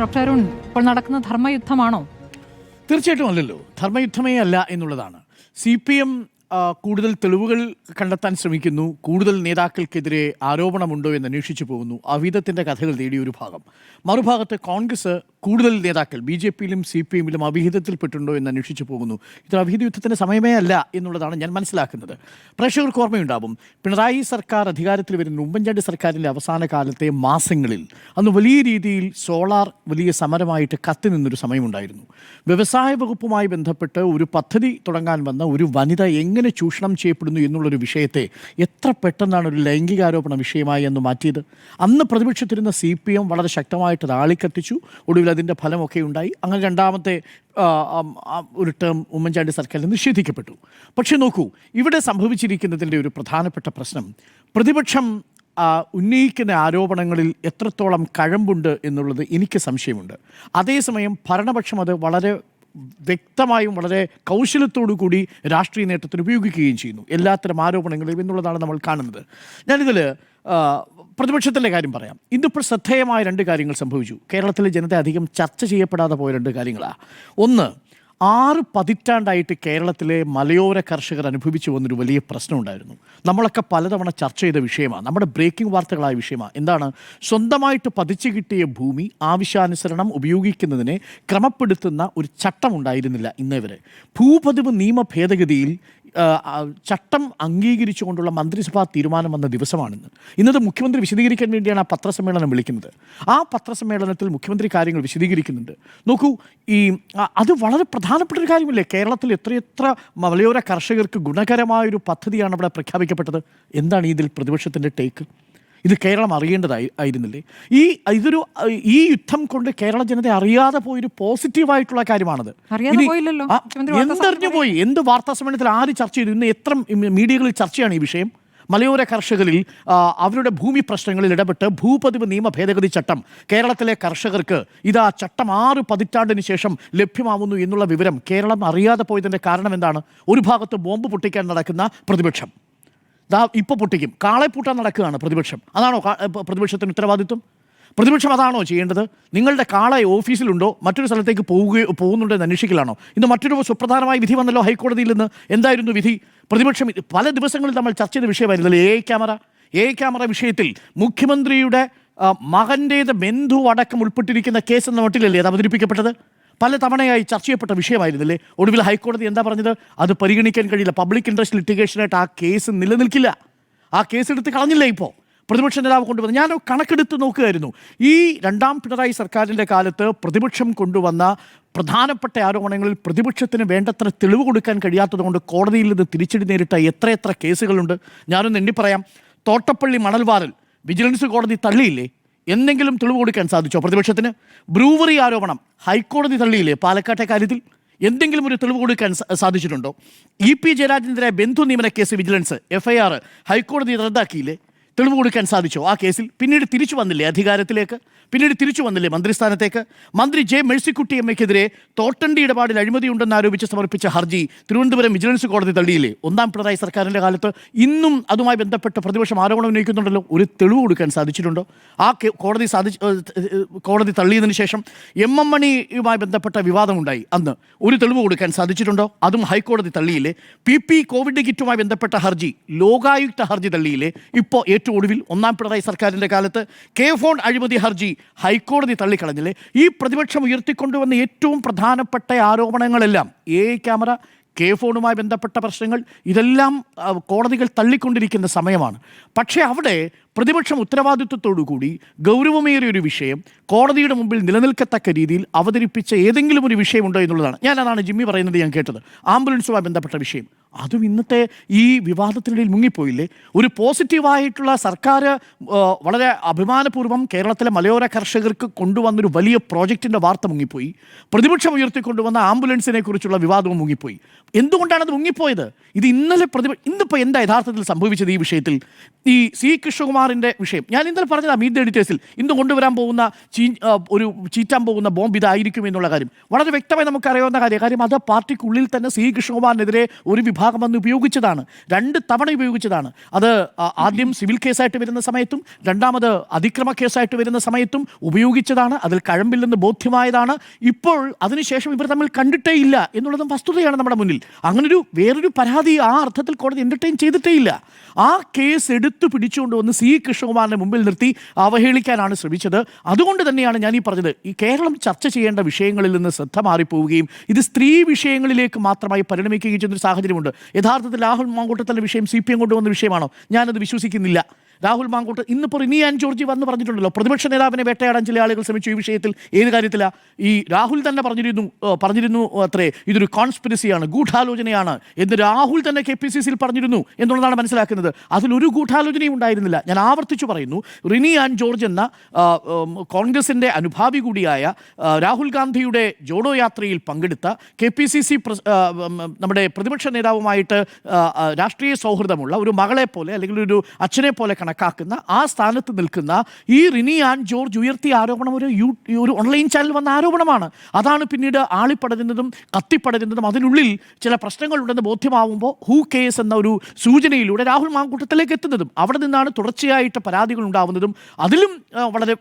Doctor Arun ഇപ്പോൾ നടക്കുന്ന ധർമ്മയുദ്ധമാണോ? തീർച്ചയായിട്ടും അല്ലല്ലോ. ധർമ്മയുദ്ധമേ അല്ല എന്നുള്ളതാണ്. സി പി എം കൂടുതൽ തെളിവുകൾ കണ്ടെത്താൻ ശ്രമിക്കുന്നു. കൂടുതൽ നേതാക്കൾക്കെതിരെ ആരോപണമുണ്ടോ എന്ന് അന്വേഷിച്ചു പോകുന്നു. അവിധത്തിന്റെ കഥകൾ തേടിയ ഒരു ഭാഗം. മറുഭാഗത്ത് കോൺഗ്രസ് കൂടുതൽ നേതാക്കൾ ബി ജെ പിയിലും സി പി എമ്മിലും അവിഹിതത്തിൽപ്പെട്ടുണ്ടോ എന്ന് അന്വേഷിച്ചു പോകുന്നു. ഇത് അവിഹിത യുദ്ധത്തിന്റെ സമയമേ അല്ല എന്നുള്ളതാണ് ഞാൻ മനസ്സിലാക്കുന്നത്. പ്രേക്ഷകർക്ക് ഓർമ്മയുണ്ടാവും പിണറായി സർക്കാർ അധികാരത്തിൽ വരുന്ന ഉമ്മൻചാണ്ടി സർക്കാരിന്റെ അവസാന കാലത്തെ മാസങ്ങളിൽ അന്ന് വലിയ രീതിയിൽ സോളാർ വലിയ സമരമായിട്ട് കത്തി നിന്നൊരു സമയമുണ്ടായിരുന്നു. വ്യവസായ വകുപ്പുമായി ബന്ധപ്പെട്ട് ഒരു പദ്ധതി തുടങ്ങാൻ വന്ന ഒരു വനിത എങ്ങനെ ചൂഷണം ചെയ്യപ്പെടുന്നു എന്നുള്ളൊരു വിഷയത്തെ എത്ര പെട്ടെന്നാണ് ഒരു ലൈംഗികാരോപണ വിഷയമായി എന്ന് മാറ്റിയത്? അന്ന് പ്രതിപക്ഷത്തിരുന്ന സി വളരെ ശക്തമായിട്ട് താളിക്കത്തിച്ചു ആളിക്കത്തിച്ചു അതിന്റെ ഫലമൊക്കെ ഉണ്ടായി. അങ്ങനെ രണ്ടാമത്തെ ഒരു ടേം ഉമ്മൻചാണ്ടി സർക്കാരിൽ നിഷേധിക്കപ്പെട്ടു. പക്ഷേ നോക്കൂ ഇവിടെ സംഭവിച്ചിരിക്കുന്നതിന്റെ ഒരു പ്രധാനപ്പെട്ട പ്രശ്നം പ്രതിപക്ഷം ഉന്നയിക്കുന്ന ആരോപണങ്ങളിൽ എത്രത്തോളം കഴമ്പുണ്ട് എന്നുള്ളത് എനിക്ക് സംശയമുണ്ട്. അതേസമയം ഭരണപക്ഷം അത് വളരെ വ്യക്തമായും വളരെ കൗശലത്തോടു കൂടി രാഷ്ട്രീയ നേട്ടത്തിന് ഉപയോഗിക്കുകയും ചെയ്യുന്നു. എല്ലാത്തരം ആരോപണങ്ങളും എന്നുള്ളതാണ് നമ്മൾ കാണുന്നത്. ഞാനിതിൽ പ്രതിപക്ഷത്തിന്റെ കാര്യം പറയാം. ഇന്നിപ്പോൾ ശ്രദ്ധേയമായ രണ്ട് കാര്യങ്ങൾ സംഭവിച്ചു. കേരളത്തിലെ ജനത അധികം ചർച്ച ചെയ്യപ്പെടാതെ പോയ രണ്ട് കാര്യങ്ങളാണ് ഒന്ന് ആറ് പതിറ്റാണ്ടായിട്ട് കേരളത്തിലെ മലയോര കർഷകർ അനുഭവിച്ചു വന്നൊരു വലിയ പ്രശ്നമുണ്ടായിരുന്നു. നമ്മളൊക്കെ പലതവണ ചർച്ച ചെയ്ത വിഷയമാണ്. നമ്മുടെ ബ്രേക്കിംഗ് വാർത്തകളായ വിഷയമാണ്. എന്താണ്? സ്വന്തമായിട്ട് പതിച്ചു കിട്ടിയ ഭൂമി ആവശ്യാനുസരണം ഉപയോഗിക്കുന്നതിനെ ക്രമപ്പെടുത്തുന്ന ഒരു ചട്ടം ഉണ്ടായിരുന്നില്ല ഇന്നേ വരെ. ഭൂപതിവ് നിയമ ഭേദഗതിയിൽ ചട്ടം അംഗീകരിച്ചുകൊണ്ടുള്ള മന്ത്രിസഭാ തീരുമാനം വന്ന ദിവസമാണിന്ന് ഇന്നത് മുഖ്യമന്ത്രി വിശദീകരിക്കാൻ വേണ്ടിയാണ് ആ പത്രസമ്മേളനം വിളിക്കുന്നത്. ആ പത്രസമ്മേളനത്തിൽ മുഖ്യമന്ത്രി കാര്യങ്ങൾ വിശദീകരിക്കുന്നുണ്ട്. നോക്കൂ ഈ അത് വളരെ പ്രധാനപ്പെട്ട ഒരു കാര്യമല്ലേ? കേരളത്തിൽ എത്രയെത്ര മലയോര കർഷകർക്ക് ഗുണകരമായൊരു പദ്ധതിയാണ് അവിടെ പ്രഖ്യാപിക്കപ്പെട്ടത്? എന്താണ് ഇതിൽ പ്രതിപക്ഷത്തിന്റെ ടേക്ക് ഇത് കേരളം അറിയേണ്ടതായി ആയിരുന്നില്ലേ? ഈ ഇതൊരു ഈ യുദ്ധം കൊണ്ട് കേരള ജനത അറിയാതെ പോയൊരു പോസിറ്റീവായിട്ടുള്ള കാര്യമാണത്. എന്തറിഞ്ഞു പോയി? എന്ത് വാർത്താ സമ്മേളനത്തിൽ ആര് ചർച്ച ചെയ്തു? ഇന്ന് എത്ര മീഡിയകളിൽ ചർച്ചയാണ് ഈ വിഷയം? മലയോര കർഷകരിൽ അവരുടെ ഭൂമി പ്രശ്നങ്ങളിൽ ഇടപെട്ട് ഭൂപതിവ് നിയമ ഭേദഗതി ചട്ടം കേരളത്തിലെ കർഷകർക്ക് ഇത് ചട്ടം ആറ് പതിറ്റാണ്ടിന് ശേഷം ലഭ്യമാവുന്നു എന്നുള്ള വിവരം കേരളം അറിയാതെ പോയതിന്റെ കാരണം എന്താണ്? ഒരു ഭാഗത്ത് ബോംബ് പൊട്ടിക്കാൻ നടക്കുന്ന പ്രതിപക്ഷം. ദാ ഇപ്പോൾ പൊട്ടിക്കും. കാളെ പൂട്ടാൻ നടക്കുകയാണ് പ്രതിപക്ഷം. അതാണോ പ്രതിപക്ഷത്തിന് ഉത്തരവാദിത്വം? പ്രതിപക്ഷം അതാണോ ചെയ്യേണ്ടത്? നിങ്ങളുടെ കാള ഓഫീസിലുണ്ടോ? മറ്റൊരു സ്ഥലത്തേക്ക് പോവുകയോ പോകുന്നുണ്ടോ എന്ന് അന്വേഷിക്കലാണോ? ഇന്ന് മറ്റൊരു സുപ്രധാനമായ വിധി വന്നല്ലോ ഹൈക്കോടതിയിൽ നിന്ന് എന്തായിരുന്നു വിധി? പ്രതിപക്ഷം പല ദിവസങ്ങളിൽ നമ്മൾ ചർച്ച ചെയ്ത വിഷയമായിരുന്നല്ലോ എ ക്യാമറ എ ക്യാമറ വിഷയത്തിൽ മുഖ്യമന്ത്രിയുടെ മകന്റേത് ബന്ധു അടക്കം ഉൾപ്പെട്ടിരിക്കുന്ന കേസ് എന്ന നോട്ടിലല്ലേ അത് അവതരിപ്പിക്കപ്പെട്ടത്? പല തവണയായി ചർച്ച ചെയ്യപ്പെട്ട വിഷയമായിരുന്നില്ലേ ഒടുവിൽ ഹൈക്കോടതി എന്താ പറഞ്ഞത്? അത് പരിഗണിക്കാൻ കഴിയില്ല. പബ്ലിക് ഇൻട്രസ്റ്റ് ലിറ്റിഗേഷനായിട്ട് ആ കേസ് നിലനിൽക്കില്ല. ആ കേസ് എടുത്ത് കളഞ്ഞില്ലേ ഇപ്പോൾ പ്രതിപക്ഷ നേതാവ് കൊണ്ടുവന്ന ഞാൻ കണക്കെടുത്ത് നോക്കുകയായിരുന്നു. ഈ രണ്ടാം പിണറായി സർക്കാരിന്റെ കാലത്ത് പ്രതിപക്ഷം കൊണ്ടുവന്ന പ്രധാനപ്പെട്ട ആരോപണങ്ങളിൽ പ്രതിപക്ഷത്തിന് വേണ്ടത്ര തെളിവ് കൊടുക്കാൻ കഴിയാത്തതുകൊണ്ട് കോടതിയിൽ നിന്ന് തിരിച്ചടി നേരിട്ട എത്രയെത്ര കേസുകളുണ്ട്. ഞാനൊന്ന് എണ്ണി പറയാം തോട്ടപ്പള്ളി മണൽവാറിൽ വിജിലൻസ് കോടതി തള്ളിയില്ലേ? എന്തെങ്കിലും തെളിവ് കൊടുക്കാൻ സാധിച്ചോ പ്രതിപക്ഷത്തിന്? ബ്രൂവറി ആരോപണം ഹൈക്കോടതി തള്ളിയില്ലേ പാലക്കാട്ടെ കാര്യത്തിൽ? എന്തെങ്കിലും ഒരു തെളിവ് കൊടുക്കാൻ സാധിച്ചിട്ടുണ്ടോ? ഇ പി ജയരാജനെതിരെ ബന്ധു നിയമന കേസ് വിജിലൻസ് എഫ്ഐആർ ഹൈക്കോടതി റദ്ദാക്കിയില്ലേ? തെളിവ് കൊടുക്കാൻ സാധിച്ചോ ആ കേസിൽ? പിന്നീട് തിരിച്ചു വന്നില്ലേ അധികാരത്തിലേക്ക്? പിന്നീട് തിരിച്ചു വന്നില്ലേ മന്ത്രിസ്ഥാനത്തേക്ക്? മന്ത്രി ജെ മേഴ്സിക്കുട്ടി എമ്മയ്ക്കെതിരെ തോട്ടണ്ടി ഇടപാടിൽ അഴിമതിയുണ്ടെന്ന് ആരോപിച്ച് സമർപ്പിച്ച ഹർജി തിരുവനന്തപുരം വിജിലൻസ് കോടതി തള്ളിയില്ലേ? ഒന്നാം പിണറായി സർക്കാരിന്റെ കാലത്ത് ഇന്നും അതുമായി ബന്ധപ്പെട്ട പ്രതിപക്ഷം ആരോപണം ഉന്നയിക്കുന്നുണ്ടല്ലോ. ഒരു തെളിവ് കൊടുക്കാൻ സാധിച്ചിട്ടുണ്ടോ? ആ കോടതി ഏഹ്, കോടതി തള്ളിയതിനു ശേഷം എം എം മണിയുമായി ബന്ധപ്പെട്ട വിവാദമുണ്ടായി അന്ന്. ഒരു തെളിവ് കൊടുക്കാൻ സാധിച്ചിട്ടുണ്ടോ? അതും ഹൈക്കോടതി തള്ളിയില്ലേ? പി പി കോവിഡ് കിറ്റുമായി ബന്ധപ്പെട്ട ഹർജി ലോകായുക്ത ഹർജി തള്ളിയില്ലേ? ഇപ്പോൾ ഏറ്റവും ഒടുവിൽ ഒന്നാം പിണറായി സർക്കാരിന്റെ കാലത്ത് കെ ഫോൺ അഴിമതി ഹർജി ഹൈക്കോടതി തള്ളിക്കളഞ്ഞില്ലേ? ഈ പ്രതിപക്ഷം ഉയർത്തിക്കൊണ്ടുവന്ന ഏറ്റവും പ്രധാനപ്പെട്ട ആരോപണങ്ങളെല്ലാം എ ക്യാമറ കെ ഫോണുമായി ബന്ധപ്പെട്ട പ്രശ്നങ്ങൾ ഇതെല്ലാം കോടതികൾ തള്ളിക്കൊണ്ടിരിക്കുന്ന സമയമാണ്. പക്ഷേ അവിടെ പ്രതിപക്ഷം ഉത്തരവാദിത്വത്തോടു കൂടി ഗൗരവമേറിയ ഒരു വിഷയം കോടതിയുടെ മുമ്പിൽ നിലനിൽക്കത്തക്ക രീതിയിൽ അവതരിപ്പിച്ച ഏതെങ്കിലും ഒരു വിഷയമുണ്ടോ എന്നുള്ളതാണ്. ഞാൻ അതാണ് ജിമ്മി പറയുന്നത് ഞാൻ കേട്ടത്. ആംബുലൻസുമായി ബന്ധപ്പെട്ട വിഷയം. അതും ഇന്നത്തെ ഈ വിവാദത്തിനിടയിൽ മുങ്ങിപ്പോയില്ലേ? ഒരു പോസിറ്റീവായിട്ടുള്ള സർക്കാർ വളരെ അഭിമാനപൂർവം കേരളത്തിലെ മലയോര കർഷകർക്ക് കൊണ്ടുവന്നൊരു വലിയ പ്രോജക്റ്റിന്റെ വാർത്ത മുങ്ങിപ്പോയി. പ്രതിപക്ഷം ഉയർത്തിക്കൊണ്ടുവന്ന ആംബുലൻസിനെ കുറിച്ചുള്ള വിവാദവും മുങ്ങിപ്പോയി. എന്തുകൊണ്ടാണ് അത് മുങ്ങിപ്പോയത്? ഇത് ഇന്നലെ പ്രതിപക്ഷ ഇന്നിപ്പോൾ എന്താ യഥാർത്ഥത്തിൽ സംഭവിച്ചത് ഈ വിഷയത്തിൽ? ഈ സി കൃഷ്ണകുമാർ കുമാറിന്റെ വിഷയം. ഞാൻ ഇന്നലെ പറഞ്ഞത് മീറ്റ് എഡിറ്റേഴ്സിൽ. ഇന്ന് കൊണ്ടുവരാൻ പോകുന്ന ചീ ഒരു ചീറ്റാൻ പോകുന്ന ബോംബ് ഇതായിരിക്കും എന്നുള്ള കാര്യം. വളരെ വ്യക്തമായി നമുക്കറിയാവുന്ന കാര്യം കാര്യം അത് പാർട്ടിക്കുള്ളിൽ തന്നെ സി കൃഷ്ണകുമാറിനെതിരെ ഒരു വിഭാഗം വന്ന് ഉപയോഗിച്ചതാണ്. രണ്ട് തവണ ഉപയോഗിച്ചതാണ്. അത് ആദ്യം സിവിൽ കേസായിട്ട് വരുന്ന സമയത്തും രണ്ടാമത് അതിക്രമ കേസായിട്ട് വരുന്ന സമയത്തും ഉപയോഗിച്ചതാണ്. അതിൽ കഴമ്പില്ലെന്ന് ബോധ്യമായതാണ്. ഇപ്പോൾ അതിനുശേഷം ഇവർ തമ്മിൽ കണ്ടിട്ടേ ഇല്ല എന്നുള്ളതും വസ്തുതയാണ് നമ്മുടെ മുന്നിൽ. അങ്ങനൊരു വേറൊരു പരാതി ആ അർത്ഥത്തിൽ കോടതി എന്റർടൈൻ ചെയ്തിട്ടേ ഇല്ല ആ കേസ് എടുത്തു പിടിച്ചുകൊണ്ട് വന്ന് സി കൃഷ്ണകുമാറിനെ മുമ്പിൽ നിർത്തി അവഹേളിക്കാനാണ് ശ്രമിച്ചത്. അതുകൊണ്ട് തന്നെയാണ് ഞാൻ ഈ പറഞ്ഞത്. ഈ കേരളം ചർച്ച ചെയ്യേണ്ട വിഷയങ്ങളിൽ നിന്ന് ശ്രദ്ധ മാറിപ്പോവുകയും ഇത് സ്ത്രീ വിഷയങ്ങളിലേക്ക് മാത്രമായി പരിണമിക്കുകയും ചെയ്യുന്ന ഒരു സാഹചര്യമുണ്ട്. യഥാർത്ഥത്തിൽ രാഹുൽ മാങ്കൂട്ടത്തിന്റെ വിഷയം സി പി എം കൊണ്ടുവന്ന വിഷയമാണോ? ഞാനത് വിശ്വസിക്കുന്നില്ല. രാഹുൽ മാങ്കൂട്ട് ഇന്നിപ്പോൾ റിനിയാൻ ജോർജി വന്ന് പറഞ്ഞിട്ടുണ്ടല്ലോ. പ്രതിപക്ഷ നേതാവിനെ വേട്ടയാടാൻ ചില ആളുകൾ ശ്രമിച്ചു. ഈ വിഷയത്തിൽ ഏത് കാര്യത്തിലാണ് ഈ രാഹുൽ തന്നെ പറഞ്ഞിരുന്നു പറഞ്ഞിരുന്നു അത്രേ. ഇതൊരു കോൺസ്പിരസിയാണ് ഗൂഢാലോചനയാണ് എന്ന് രാഹുൽ തന്നെ കെ പി സി സിയിൽ പറഞ്ഞിരുന്നു എന്നുള്ളതാണ് മനസ്സിലാക്കുന്നത്. അതിലൊരു ഗൂഢാലോചനയും ഉണ്ടായിരുന്നില്ല. ഞാൻ ആവർത്തിച്ചു പറയുന്നു റിനി ആൻഡ് ജോർജ് എന്ന കോൺഗ്രസിന്റെ അനുഭാവി കൂടിയായ രാഹുൽ ഗാന്ധിയുടെ ജോഡോ യാത്രയിൽ പങ്കെടുത്ത കെ പി സി സി നമ്മുടെ പ്രതിപക്ഷ നേതാവുമായിട്ട് രാഷ്ട്രീയ സൗഹൃദമുള്ള ഒരു മകളെ പോലെ അല്ലെങ്കിൽ ഒരു അച്ഛനെ പോലെ കണക്കാക്കുന്ന ആ സ്ഥാനത്ത് നിൽക്കുന്ന ഈ റിനി ആൻഡ് ജോർജ് ഉയർത്തിയ ആരോപണം ഒരു യൂ ഒരു ഓൺലൈൻ ചാനൽ വന്ന ആരോപണമാണ്. അതാണ് പിന്നീട് ആളിപ്പടരുന്നതും കത്തിപ്പടരുന്നതും. അതിനുള്ളിൽ ചില പ്രശ്നങ്ങളുണ്ടെന്ന് ബോധ്യമാവുമ്പോൾ ഹൂ കേസ് എന്ന ഒരു സൂചനയിലൂടെ രാഹുൽ മാങ്കൂട്ടത്തിലേക്ക് എത്തുന്നതും അവിടെ നിന്നാണ് തുടർച്ചയായിട്ട് പരാതികൾ ഉണ്ടാവുന്നതും അതിലും വളരെ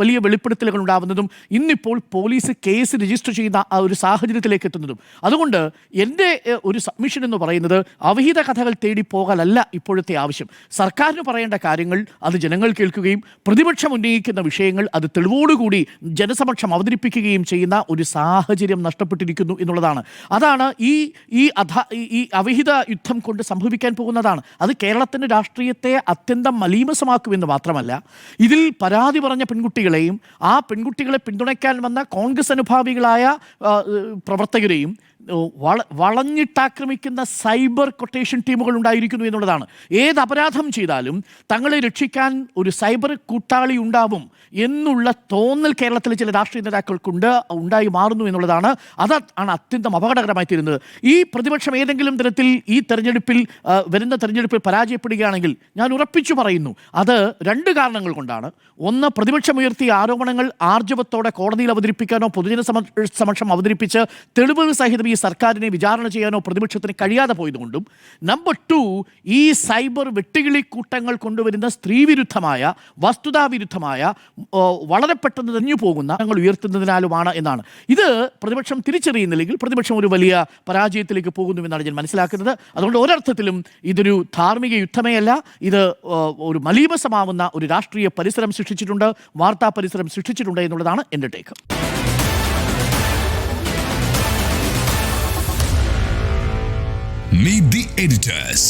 വലിയ വെളിപ്പെടുത്തലുകൾ ഉണ്ടാവുന്നതും ഇന്നിപ്പോൾ പോലീസ് കേസ് രജിസ്റ്റർ ചെയ്യുന്ന ആ ഒരു സാഹചര്യത്തിലേക്ക് എത്തുന്നതും. അതുകൊണ്ട് എന്റെ ഒരു സബ്മിഷൻ എന്ന് പറയുന്നത് അവഹിത കഥകൾ തേടി പോകലല്ല ഇപ്പോഴത്തെ ആവശ്യം. സർക്കാരിന് പറയേണ്ട കാര്യങ്ങൾ അത് ജനങ്ങൾ കേൾക്കുകയും പ്രതിപക്ഷം ഉന്നയിക്കുന്ന വിഷയങ്ങൾ അത് തെളിവോടുകൂടി ജനസമക്ഷം അവതരിപ്പിക്കുകയും ചെയ്യുന്ന ഒരു സാഹചര്യം നഷ്ടപ്പെട്ടിരിക്കുന്നു എന്നുള്ളതാണ്. അതാണ് ഈ ഈ അധ ഈ- അവിഹിത യുദ്ധം കൊണ്ട് സംഭവിക്കാൻ പോകുന്നതാണ്. അത് കേരളത്തിന്റെ രാഷ്ട്രീയത്തെ അത്യന്തം മലീമസമാക്കുമെന്ന് മാത്രമല്ല ഇതിൽ പരാതി പറഞ്ഞ പെൺകുട്ടികളെയും ആ പെൺകുട്ടികളെ പിന്തുണയ്ക്കാൻ വന്ന കോൺഗ്രസ് അനുഭാവികളായ പ്രവർത്തകരെയും വള വളഞ്ഞിട്ടാക്രമിക്കുന്ന സൈബർ കൊട്ടേഷൻ ടീമുകൾ ഉണ്ടായിരിക്കുന്നു എന്നുള്ളതാണ്. ഏത് അപരാധം ചെയ്താലും തങ്ങളെ രക്ഷിക്കാൻ ഒരു സൈബർ കൂട്ടാളി ഉണ്ടാവും എന്നുള്ള തോന്നൽ കേരളത്തിലെ ചില രാഷ്ട്രീയ നേതാക്കൾക്കുണ്ട് ഉണ്ടായി മാറുന്നു എന്നുള്ളതാണ്. അത് ആണ് അത്യന്തം അപകടകരമായി തീരുന്നത്. ഈ പ്രതിപക്ഷം ഏതെങ്കിലും തരത്തിൽ ഈ തെരഞ്ഞെടുപ്പിൽ വരുന്ന തെരഞ്ഞെടുപ്പിൽ പരാജയപ്പെടുകയാണെങ്കിൽ ഞാൻ ഉറപ്പിച്ചു പറയുന്നു അത് രണ്ട് കാരണങ്ങൾ കൊണ്ടാണ്. ഒന്ന് പ്രതിപക്ഷം ഉയർത്തിയ ആരോപണങ്ങൾ ആർജവത്തോടെ കോടതിയിൽ അവതരിപ്പിക്കാനോ പൊതുജന സമക്ഷം അവതരിപ്പിച്ച് തെളിവുകൾ സഹിതം ഈ സർക്കാരിനെ വിചാരണ ചെയ്യാനോ പ്രതിപക്ഷത്തിന് കഴിയാതെ പോയതുകൊണ്ടും. നമ്പർ ടു ഈ സൈബർ വെട്ടുകിളി കൂട്ടങ്ങൾ കൊണ്ടുവരുന്ന സ്ത്രീവിരുദ്ധമായ വസ്തുതാവിരുദ്ധമായ വളരെ പെട്ടെന്ന് തെഞ്ഞു പോകുന്ന ഞങ്ങൾ ഉയർത്തുന്നതിനാലുമാണ് എന്നാണ്. ഇത് പ്രതിപക്ഷം തിരിച്ചറിയുന്നില്ലെങ്കിൽ പ്രതിപക്ഷം ഒരു വലിയ പരാജയത്തിലേക്ക് പോകുന്നുവെന്നാണ് ഞാൻ മനസ്സിലാക്കുന്നത്. അതുകൊണ്ട് ഒരർത്ഥത്തിലും ഇതൊരു ധാർമ്മിക യുദ്ധമേ അല്ല ഇത് ഒരു മലീമസമാവുന്ന ഒരു രാഷ്ട്രീയ പരിസരം സൃഷ്ടിച്ചിട്ടുണ്ട് വാർത്താ പരിസരം സൃഷ്ടിച്ചിട്ടുണ്ട് എന്നുള്ളതാണ് എന്റെ ടേക്ക്. Meet the editors.